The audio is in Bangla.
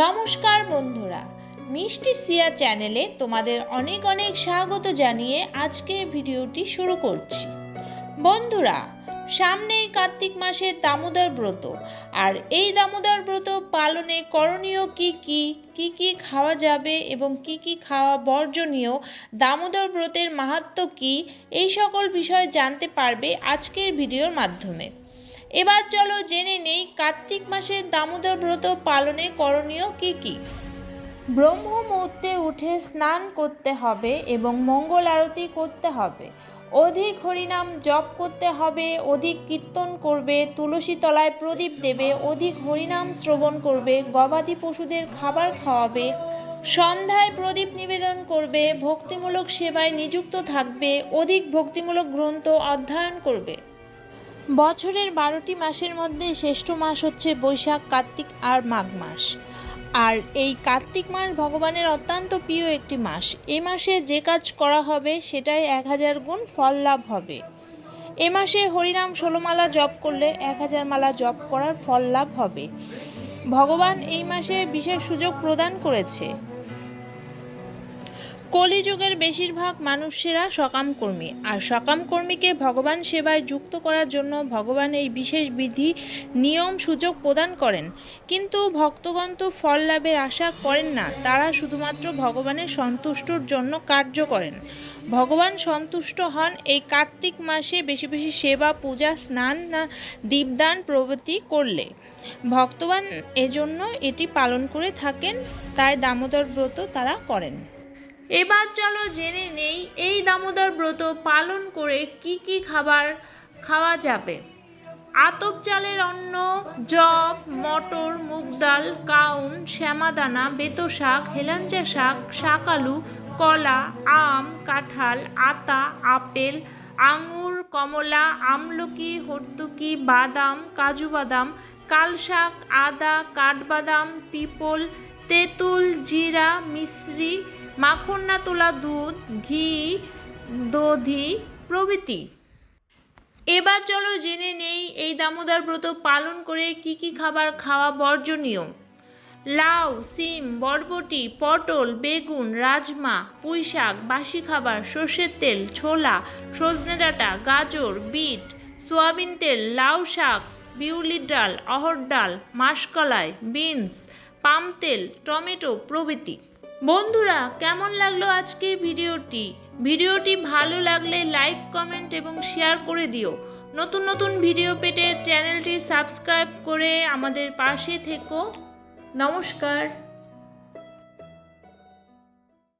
নমস্কার বন্ধুরা, মিষ্টি সিয়া চ্যানেলে তোমাদের অনেক অনেক স্বাগত জানিয়ে আজকের ভিডিওটি শুরু করছি। বন্ধুরা সামনেই কার্তিক মাসের দামোদর ব্রত, আর এই দামোদর ব্রত পালনে করণীয় কি কি কি কি খাওয়া যাবে এবং কি কি খাওয়া বর্জনীয়, দামোদর ব্রতের মাহাত্ম্য কি, এই সকল বিষয় জানতে পারবে আজকের ভিডিওর মাধ্যমে। এবার চলো জেনে নেই কার্তিক মাসের দামোদর ব্রত পালনে করণীয় কি কি। ব্রহ্ম মুহূর্তে উঠে স্নান করতে হবে এবং মঙ্গল আরতি করতে হবে। অধিক হরিনাম জপ করতে হবে, অধিক কীর্তন করবে, তুলসী তলায় প্রদীপ দেবে, অধিক হরিনাম শ্রবণ করবে, গবাদি পশুদের খাবার খাওয়াবে, সন্ধ্যায় প্রদীপ নিবেদন করবে, ভক্তিমূলক সেবায় নিযুক্ত থাকবে, অধিক ভক্তিমূলক গ্রন্থ অধ্যয়ন করবে। বছরের বারোটি মাসের মধ্যে শ্রেষ্ঠ মাস হচ্ছে বৈশাখ, কার্তিক আর মাঘ মাস। আর এই কার্তিক মাস ভগবানের অত্যন্ত প্রিয় একটি মাস। এ মাসে যে কাজ করা হবে সেটাই এক হাজার গুণ ফল লাভ হবে। এ মাসে হরিনাম ষোলোমালা জপ করলে এক হাজার মালা জপ করার ফল লাভ হবে। ভগবান এই মাসে বিশেষ সুযোগ প্রদান করেছে। কলিযুগের বেশিরভাগ মানুষেরা সকাম কর্মী আর সকাম কর্মীকে ভগবান সেবায় যুক্ত করার জন্য ভগবান এই বিশেষ বিধি, নিয়ম, সুযোগ প্রদান করেন। কিন্তু ভক্তগণ তো ফল লাভের আশা করেন না, তারা শুধুমাত্র ভগবানের সন্তুষ্টর জন্য কার্য করেন। ভগবান সন্তুষ্ট হন এই কার্তিক মাসে বেশি বেশি সেবা, পূজা, স্নান না, দীপদান, প্রভৃতি করলে। ভক্তবান এজন্য এটি পালন করে থাকেন, তাই দামোদর ব্রত তারা করেন। এবার চলো জেনে নেই এই দামোদর ব্রত পালন করে কি কি খাবার খাওয়া যাবে। আতপ চালের অন্ন, জব, মটর, মুগ ডাল, কাউন, শ্যামাদানা, বেতো শাক, হেলাঞ্চা শাক শাক আলু, কলা, আম, কাঁঠাল, আতা, আপেল, আঙুর, কমলা, আমলকি, হর্তুকি, বাদাম, কাজু বাদাম, কালশাক, আদা, কাঠবাদাম, পিপল, তেঁতুল, জিরা মিশ্রি মাখন না তোলা দুধ, ঘি, দধি প্রভৃতি। এবার চলো জেনে নেই এই দামোদর ব্রত পালন করে কি কি খাবার খাওয়া বর্জনীয়। লাউ, সিম, বরবটি, পটল, বেগুন, রাজমা পুঁই শাক বাসি খাবার, সর্ষের তেল, ছোলা, সজনে ডাঁটা, গাজর, বিট, সোয়াবিন তেল, লাউ শাক, বিউলির ডাল, অহর ডাল, মাসকলাই, বিনস, পাম তেল, টমেটো প্রভৃতি। বন্ধুরা, কেমন লাগল আজকের ভিডিওটি? ভিডিওটি ভালো লাগলে লাইক কমেন্ট এবং শেয়ার করে দিও। নতুন নতুন ভিডিও পেতে চ্যানেলটি সাবস্ক্রাইব করে আমাদের পাশে থেকো। নমস্কার।